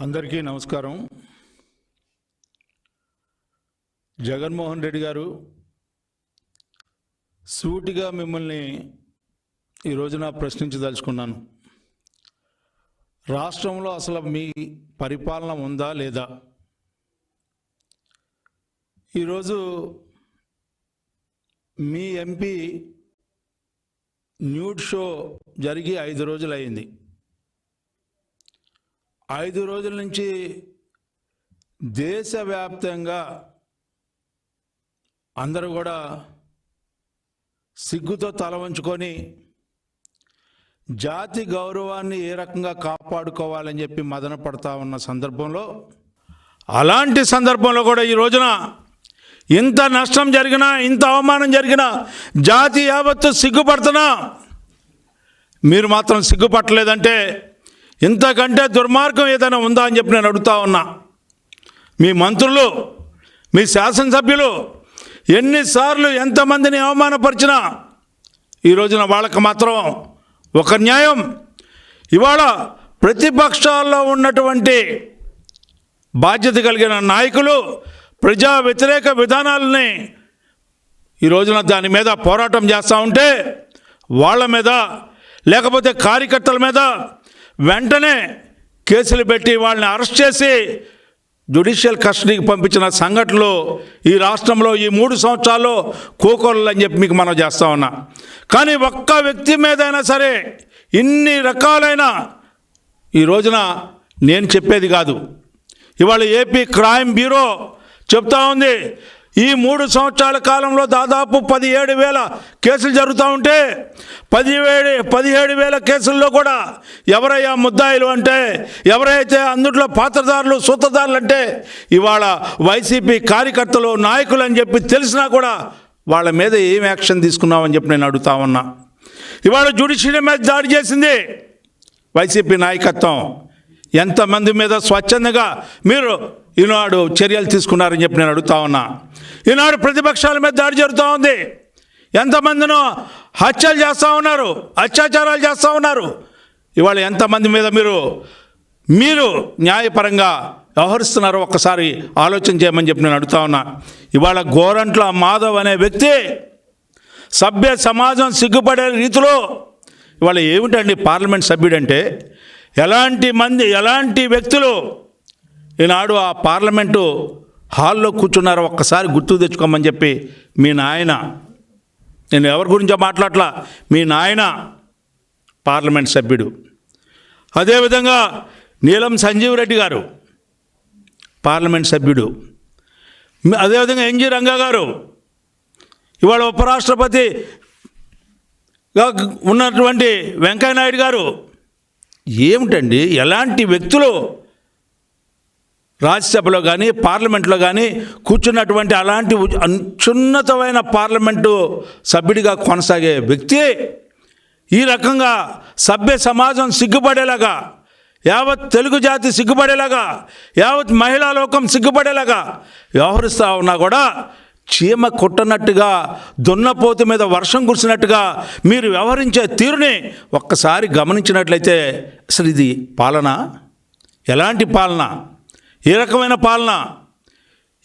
అందరికీ నమస్కారం. జగన్మోహన్ రెడ్డి గారు సూటిగా మిమ్మల్ని ఈ రోజున ప్రశ్నించదలుచుకున్నాను. రాష్ట్రంలో అసలు మీ పరిపాలన ఉందా లేదా? ఈరోజు మీ ఎంపీ న్యూడ్ షో జరిగి ఐదు రోజులు అయింది ఐదు రోజుల నుంచి దేశవ్యాప్తంగా అందరూ కూడా సిగ్గుతో తల వంచుకొని జాతి గౌరవాన్ని ఏ రకంగా కాపాడుకోవాలని చెప్పి మదన పడతా ఉన్న సందర్భంలో అలాంటి సందర్భంలో కూడా ఈ రోజున ఇంత నష్టం జరిగినా ఇంత అవమానం జరిగినా జాతి యావత్తు సిగ్గుపడుతున్నా. మీరు మాత్రం సిగ్గుపట్టలేదంటే ఇంతకంటే దుర్మార్గం ఏదైనా ఉందా అని చెప్పి నేను అడుగుతా ఉన్నా. మీ మంత్రులు మీ శాసనసభ్యులు ఎన్నిసార్లు ఎంతమందిని అవమానపరిచినా ఈ రోజున వాళ్ళకి మాత్రం ఒక న్యాయం. ఇవాళ ప్రతిపక్షాల్లో ఉన్నటువంటి బాధ్యత కలిగిన నాయకులు ప్రజా వ్యతిరేక విధానాలని ఈ రోజున దాని మీద పోరాటం చేస్తూ ఉంటే వాళ్ళ మీద లేకపోతే కార్యకర్తల మీద వెంటనే కేసులు పెట్టి వాళ్ళని అరెస్ట్ చేసి జ్యుడిషియల్ కస్టడీకి పంపించిన సంఘటనలు ఈ రాష్ట్రంలో ఈ మూడు సంవత్సరాల్లో కోకొల్లు అని చెప్పి మీకు మనం చేస్తా ఉన్నా. కానీ ఒక్క వ్యక్తి మీదైనా సరే ఇన్ని రకాలైన ఈ రోజున నేను చెప్పేది కాదు. ఇవాళ ఏపీ క్రైమ్ బ్యూరో చెప్తా ఉంది ఈ మూడు సంవత్సరాల కాలంలో దాదాపు పదిహేడు వేల కేసులు జరుగుతూ ఉంటే పదివేడు పదిహేడు వేల కేసుల్లో కూడా ఎవరయ్యా ముద్దాయిలు అంటే ఎవరైతే అందుట్లో పాత్రదారులు సూత్రధారులు అంటే ఇవాళ వైసీపీ కార్యకర్తలు నాయకులు అని చెప్పి తెలిసినా కూడా వాళ్ళ మీద ఏం యాక్షన్ తీసుకున్నామని చెప్పి నేను అడుగుతా ఉన్నా. ఇవాళ జ్యుడిషియరీ మీద దాడి చేసింది వైసీపీ నాయకత్వం. ఎంతమంది మీద స్వచ్ఛందంగా మీరు ఈనాడు చర్యలు తీసుకున్నారని చెప్పి నేను అడుగుతా ఉన్నా. ఈనాడు ప్రతిపక్షాల మీద దాడి జరుగుతూ ఉంది. ఎంతమందినో హత్యలు చేస్తూ ఉన్నారు అత్యాచారాలు చేస్తూ ఉన్నారు. ఇవాళ ఎంతమంది మీద మీరు మీరు న్యాయపరంగా వ్యవహరిస్తున్నారో ఒక్కసారి ఆలోచన చేయమని చెప్పి నేను అడుగుతా ఉన్నా. ఇవాళ గోరంట్ల మాధవ్ అనే వ్యక్తి సభ్య సమాజం సిగ్గుపడే రీతిలో ఇవాళ ఏమిటండి పార్లమెంట్ సభ్యుడంటే ఎలాంటి మంది ఎలాంటి వ్యక్తులు ఈనాడు ఆ పార్లమెంటు హాల్లో కూర్చున్నారు ఒక్కసారి గుర్తు తెచ్చుకోమని చెప్పి మీ నాయన నేను ఎవరి గురించో మాట్లాడలా మీ నాయన పార్లమెంట్ సభ్యుడు. అదేవిధంగా నీలం సంజీవ్ రెడ్డి గారు పార్లమెంట్ సభ్యుడు. అదేవిధంగా ఎన్జి రంగా గారు ఇవాళ ఉపరాష్ట్రపతి ఉన్నటువంటి వెంకయ్యనాయుడు గారు ఏమిటండి? ఎలాంటి వ్యక్తులు రాజ్యసభలో కానీ పార్లమెంట్లో కానీ కూర్చున్నటువంటి అలాంటి అత్యున్నతమైన పార్లమెంటు సభ్యుడిగా కొనసాగే వ్యక్తి ఈ రకంగా సభ్య సమాజం సిగ్గుపడేలాగా యావత్ తెలుగు జాతి సిగ్గుపడేలాగా యావత్ మహిళా లోకం సిగ్గుపడేలాగా వ్యవహరిస్తూ ఉన్నా కూడా చీమ కొట్టనట్టుగా దున్నపోతు మీద వర్షం కురిసినట్టుగా మీరు వ్యవహరించే తీరుని ఒక్కసారి గమనించినట్లయితే అసలు ఇది పాలన? ఎలాంటి పాలన? ఈ రకమైన పాలన.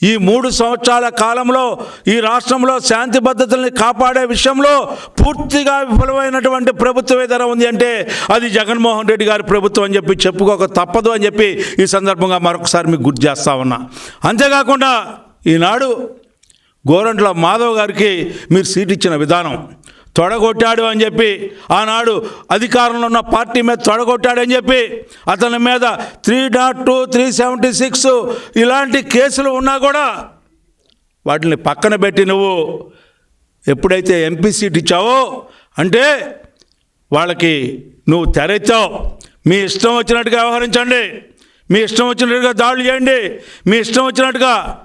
ఈ మూడు సంవత్సరాల కాలంలో ఈ రాష్ట్రంలో శాంతి భద్రతల్ని కాపాడే విషయంలో పూర్తిగా విఫలమైనటువంటి ప్రభుత్వం ఏదైనా ఉంది అంటే అది జగన్మోహన్ రెడ్డి గారి ప్రభుత్వం అని చెప్పి చెప్పుకోక తప్పదు అని చెప్పి ఈ సందర్భంగా మరొకసారి మీకు గుర్తు చేస్తా ఉన్నా. అంతేకాకుండా ఈనాడు గోరంట్ల మాధవ్ గారికి మీరు సీట్ ఇచ్చిన విధానం. తొడగొట్టాడు అని చెప్పి ఆనాడు అధికారంలో ఉన్న పార్టీ మీద తొడగొట్టాడని చెప్పి అతని మీద three not two three seventy six ఇలాంటి కేసులు ఉన్నా కూడా వాటిని పక్కన పెట్టి నువ్వు ఎప్పుడైతే ఎంపీ సీట్ ఇచ్చావో అంటే వాళ్ళకి నువ్వు తెరెత్తావు. మీ ఇష్టం వచ్చినట్టుగా వ్యవహరించండి. మీ ఇష్టం వచ్చినట్టుగా దాడులు చేయండి. మీ ఇష్టం వచ్చినట్టుగా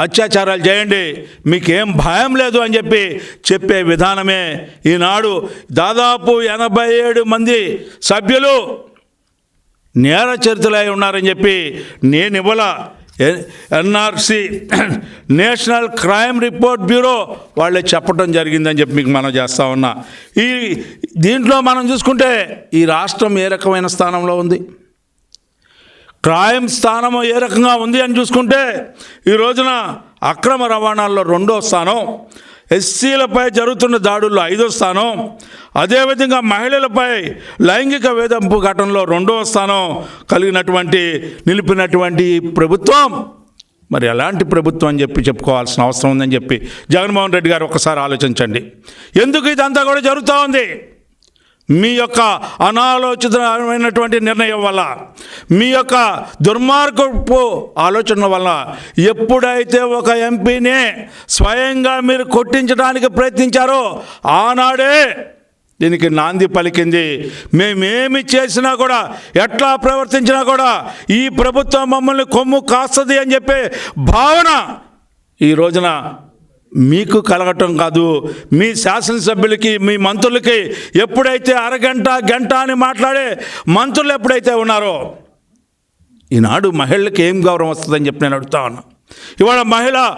అత్యాచారాలు చేయండి. మీకేం భయం లేదు అని చెప్పి చెప్పే విధానమే ఈనాడు దాదాపు ఎనభై ఏడు మంది సభ్యులు నేర చరిత్రలై ఉన్నారని చెప్పి నేను ఇవ్వాల. NRC national crime report bureau వాళ్ళే చెప్పడం జరిగిందని చెప్పి మీకు మనం చేస్తా ఉన్నా. ఈ దీంట్లో మనం చూసుకుంటే ఈ రాష్ట్రం ఏ రకమైన స్థానంలో ఉంది? క్రైమ్ స్థానం ఏ రకంగా ఉంది అని చూసుకుంటే ఈ రోజున అక్రమ రవాణాల్లో రెండో స్థానం ఎస్సీలపై జరుగుతున్న దాడుల్లో ఐదో స్థానం అదేవిధంగా మహిళలపై లైంగిక వేధింపు ఘటనలో రెండవ స్థానం కలిగినటువంటి నిలిపినటువంటి ప్రభుత్వం. మరి ఎలాంటి ప్రభుత్వం అని చెప్పి చెప్పుకోవాల్సిన అవసరం ఉందని చెప్పి జగన్మోహన్ రెడ్డి గారు ఒకసారి ఆలోచించండి. ఎందుకు ఇదంతా కూడా జరుగుతూ ఉంది? మీ యొక్క అనాలోచితమైనటువంటి నిర్ణయం వల్ల మీ యొక్క దుర్మార్గపు ఆలోచన వల్ల ఎప్పుడైతే ఒక ఎంపీని స్వయంగా మీరు కొట్టించడానికి ప్రయత్నించారో ఆనాడే దీనికి నాంది పలికింది. మేమేమి చేసినా కూడా ఎట్లా ప్రవర్తించినా కూడా ఈ ప్రభుత్వం మమ్మల్ని కొమ్ము కాస్తుంది అని చెప్పే భావన ఈ రోజున మీకు కలగటం కాదు. మీ శాసనసభ్యులకి మీ మంత్రులకి ఎప్పుడైతే అరగంట గంట అని మాట్లాడే మంత్రులు ఎప్పుడైతే ఉన్నారో ఈనాడు మహిళలకు ఏం గౌరవం వస్తుందని చెప్పి నేను అడుగుతా ఉన్నా. ఇవాళ మహిళ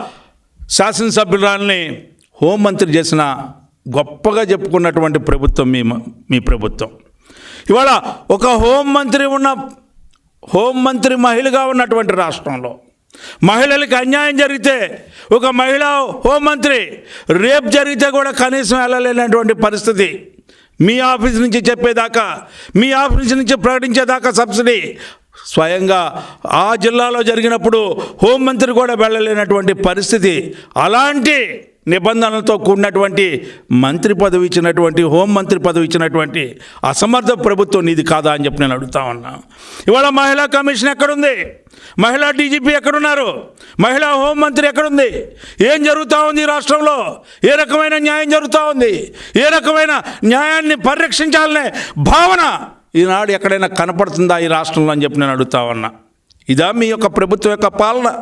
శాసనసభ్యురాల్ని హోంమంత్రి చేసిన గొప్పగా చెప్పుకున్నటువంటి ప్రభుత్వం మీ మీ ప్రభుత్వం. ఇవాళ ఒక హోంమంత్రి ఉన్న హోంమంత్రి మహిళగా ఉన్నటువంటి రాష్ట్రంలో మహిళలకు అన్యాయం జరిగితే ఒక మహిళ హోంమంత్రి రేపు జరిగితే కూడా కనీసం వెళ్ళలేనటువంటి పరిస్థితి. మీ ఆఫీస్ నుంచి చెప్పేదాకా మీ ఆఫీస్ నుంచి ప్రకటించేదాకా సబ్సిడీ స్వయంగా ఆ జిల్లాలో జరిగినప్పుడు హోంమంత్రి కూడా వెళ్ళలేనటువంటి పరిస్థితి. అలాంటి నిబంధనలతో కూడినటువంటి మంత్రి పదవి ఇచ్చినటువంటి హోంమంత్రి పదవి ఇచ్చినటువంటి అసమర్థ ప్రభుత్వం నీది కాదా అని చెప్పి నేను అడుగుతా ఉన్నా. ఇవాళ మహిళా కమిషన్ ఎక్కడుంది? మహిళా డీజీపీ ఎక్కడున్నారు? మహిళా హోంమంత్రి ఎక్కడుంది? ఏం జరుగుతూ ఉంది ఈ రాష్ట్రంలో? ఏ రకమైన న్యాయం జరుగుతూ ఉంది? ఏ రకమైన న్యాయాన్ని పరిరక్షించాలనే భావన ఈనాడు ఎక్కడైనా కనపడుతుందా ఈ రాష్ట్రంలో అని చెప్పి నేను అడుగుతా ఉన్నా. ఇదా మీ యొక్క ప్రభుత్వం యొక్క పాలన.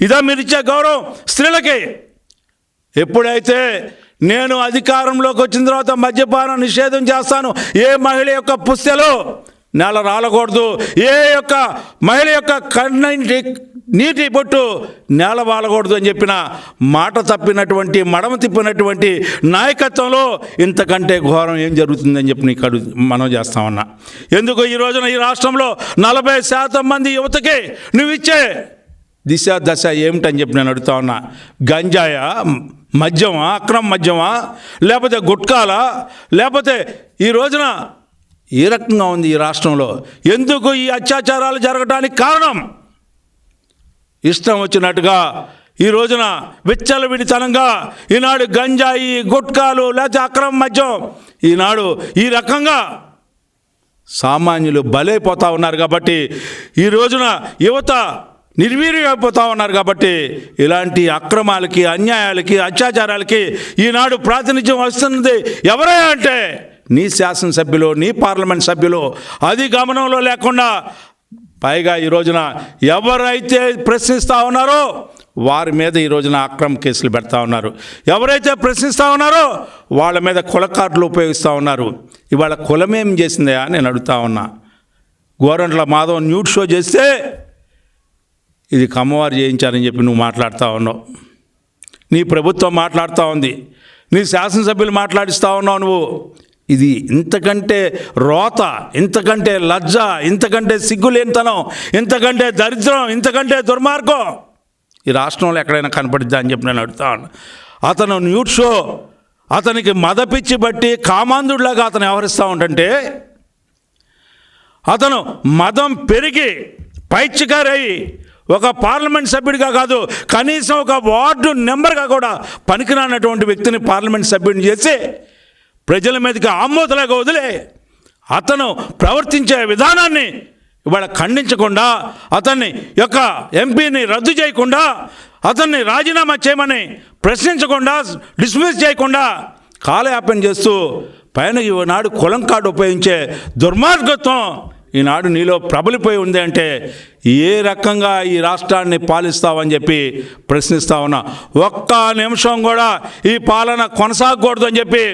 ఇదా మీరు ఇచ్చే గౌరవం స్త్రీలకి. ఎప్పుడైతే నేను అధికారంలోకి వచ్చిన తర్వాత మద్యపానం నిషేధం చేస్తాను ఏ మహిళ యొక్క పుస్తెలో నేల రాలకూడదు ఏ యొక్క మహిళ యొక్క కన్నీటి నీటి బొట్టు నేల వాలకూడదు అని చెప్పిన మాట తప్పినటువంటి మడమ తిప్పినటువంటి నాయకత్వంలో ఇంతకంటే ఘోరం ఏం జరుగుతుందని చెప్పి నీకు అడుగు మనం చేస్తామన్నా ఎందుకు ఈ రోజున ఈ రాష్ట్రంలో నలభై శాతం మంది యువతకి నువ్వు ఇచ్చే దిశ దశ ఏమిటని చెప్పి నేను అడుగుతా ఉన్నా. గంజాయా మద్యమా అక్రమ మద్యమా లేకపోతే గుట్కాలా లేకపోతే ఈ రోజున ఏ రకంగా ఉంది ఈ రాష్ట్రంలో? ఎందుకు ఈ అత్యాచారాలు జరగడానికి కారణం? ఇష్టం వచ్చినట్టుగా ఈ రోజున విచ్చలవిడితనంగా ఈనాడు గంజాయి గుట్కాలు లేకపోతే అక్రమ మద్యం ఈనాడు ఈ రకంగా సామాన్యులు బలైపోతూ ఉన్నారు కాబట్టి ఈ రోజున యువత నిర్వీర్యమైపోతా ఉన్నారు కాబట్టి ఇలాంటి అక్రమాలకి అన్యాయాలకి అత్యాచారాలకి ఈనాడు ప్రాతినిధ్యం వస్తున్నది ఎవరే అంటే నీ శాసనసభ్యులు నీ పార్లమెంట్ సభ్యులు. అది గమనంలో లేకుండా పైగా ఈ రోజున ఎవరైతే ప్రశ్నిస్తూ ఉన్నారో వారి మీద ఈ రోజున అక్రమ కేసులు పెడతా ఉన్నారు. ఎవరైతే ప్రశ్నిస్తూ ఉన్నారో వాళ్ళ మీద కుల కార్డులు ఉపయోగిస్తూ ఉన్నారు. ఇవాళ కులమేం చేసిందా నేను అడుగుతా ఉన్నా. గోరంట్ల మాధవ్ న్యూడ్ షో చేస్తే ఇది కమ్మవారు చేయించారని చెప్పి నువ్వు మాట్లాడుతూ ఉన్నావు. నీ ప్రభుత్వం మాట్లాడుతూ ఉంది. నీ శాసనసభ్యులు మాట్లాడిస్తూ ఉన్నావు నువ్వు. ఇది ఇంతకంటే రోత ఇంతకంటే లజ్జ ఇంతకంటే సిగ్గులేనితనం ఇంతకంటే దరిద్రం ఇంతకంటే దుర్మార్గం. ఈ రాష్ట్రంలో ఎక్కడైనా కనపడిద్దా అని చెప్పి నేను అడుగుతా అతను న్యూట్ షో. అతనికి మదపిచ్చి బట్టి కామాంధుడిలాగా అతను వ్యవహరిస్తూ ఉంటుంటే అతను మదం పెరిగి పైచికారయ్యి ఒక పార్లమెంట్ సభ్యుడిగా కాదు కనీసం ఒక వార్డు నెంబర్గా కూడా పనికిరానటువంటి వ్యక్తిని పార్లమెంట్ సభ్యుడిని చేసి ప్రజల మీదకి ఆమోదలాగా వదిలే అతను ప్రవర్తించే విధానాన్ని ఇవాళ ఖండించకుండా అతన్ని యొక్క ఎంపీని రద్దు చేయకుండా అతన్ని రాజీనామా చేయమని ప్రశ్నించకుండా డిస్మిస్ చేయకుండా కాలయాపన చేస్తూ పైన ఈనాడు కులం కార్డు ఉపయోగించే దుర్మార్గత్వం ఈనాడు నీలో ప్రబలిపోయి ఉంది అంటే ఏ రకంగా ఈ రాష్ట్రాన్ని పాలిస్తావని చెప్పి ప్రశ్నిస్తా ఉన్నా. ఒక్క నిమిషం కూడా ఈ పాలన కొనసాగకూడదు అని చెప్పి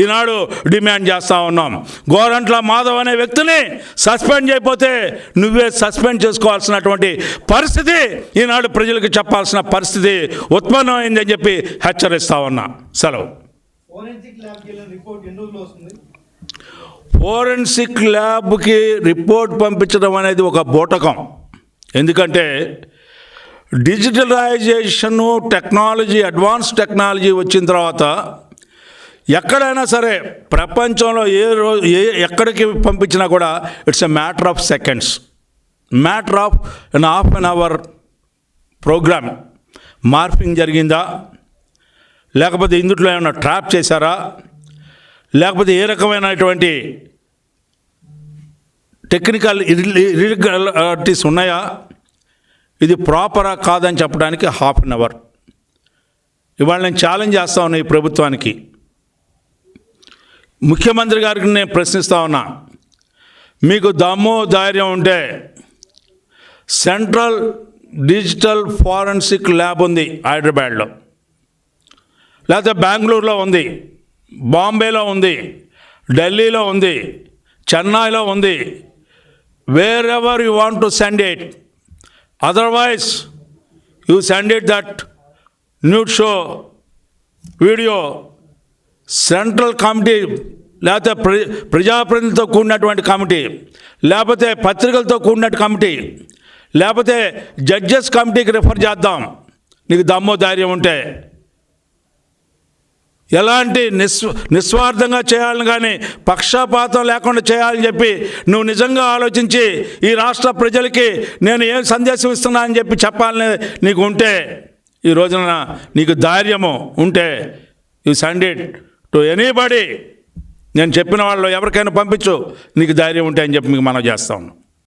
ఈనాడు డిమాండ్ చేస్తూ ఉన్నాం. గోరంట్ల మాధవ్ అనే వ్యక్తిని సస్పెండ్ చేయకపోతే నువ్వే సస్పెండ్ చేసుకోవాల్సినటువంటి పరిస్థితి ఈనాడు ప్రజలకు చెప్పాల్సిన పరిస్థితి ఉత్పన్నమైందని చెప్పి హెచ్చరిస్తా ఉన్నా. సెలవు. ఫోరెన్సిక్ ల్యాబ్కి రిపోర్ట్ పంపించడం అనేది ఒక బూటకం. ఎందుకంటే డిజిటలైజేషన్ టెక్నాలజీ అడ్వాన్స్ టెక్నాలజీ వచ్చిన తర్వాత ఎక్కడైనా సరే ప్రపంచంలో ఏ రోజు ఏ ఎక్కడికి పంపించినా కూడా it's a matter of seconds. Matter of an half an hour programme. Morphing జరిగిందా? లేకపోతే ఇందుట్లో ఏమైనా ట్రాప్ చేశారా? లేకపోతే ఏ రకమైనటువంటి టెక్నికల్ ఇరిగాలిటీస్ ఉన్నాయా? ఇది ప్రాపరా కాదని చెప్పడానికి హాఫ్ అన్ అవర్. ఇవాళ నేను ఛాలెంజ్ చేస్తా ఉన్నా ఈ ప్రభుత్వానికి. ముఖ్యమంత్రి గారికి నేను ప్రశ్నిస్తా ఉన్నా. మీకు దమ్ము ధైర్యం ఉంటే సెంట్రల్ డిజిటల్ ఫారెన్సిక్ ల్యాబ్ ఉంది హైదరాబాద్లో. లేకపోతే బెంగళూరులో ఉంది. బాంబేలో ఉంది ఢిల్లీలో ఉంది చెన్నైలో ఉంది. Wherever you want to send it otherwise you send it that nude show video central committee లేకపోతే ప్ర ప్రజాప్రతినిధులతో కూడినటువంటి కమిటీ లేకపోతే పత్రికలతో కూడినట్టు కమిటీ లేకపోతే జడ్జెస్ కమిటీకి రిఫర్ చేద్దాం. నీకు దమ్ము ధైర్యం ఉంటే ఎలాంటి నిస్ నిస్వార్థంగా చేయాలని కానీ పక్షపాతం లేకుండా చేయాలని చెప్పి నువ్వు నిజంగా ఆలోచించి ఈ రాష్ట్ర ప్రజలకి నేను ఏం సందేశం ఇస్తున్నా అని చెప్పి చెప్పాలని నీకు ఉంటే ఈ రోజున నీకు ధైర్యము ఉంటే you send it to anybody. నేను చెప్పిన వాళ్ళు ఎవరికైనా పంపించు నీకు ధైర్యం ఉంటే అని చెప్పి మీకు మనం చేస్తా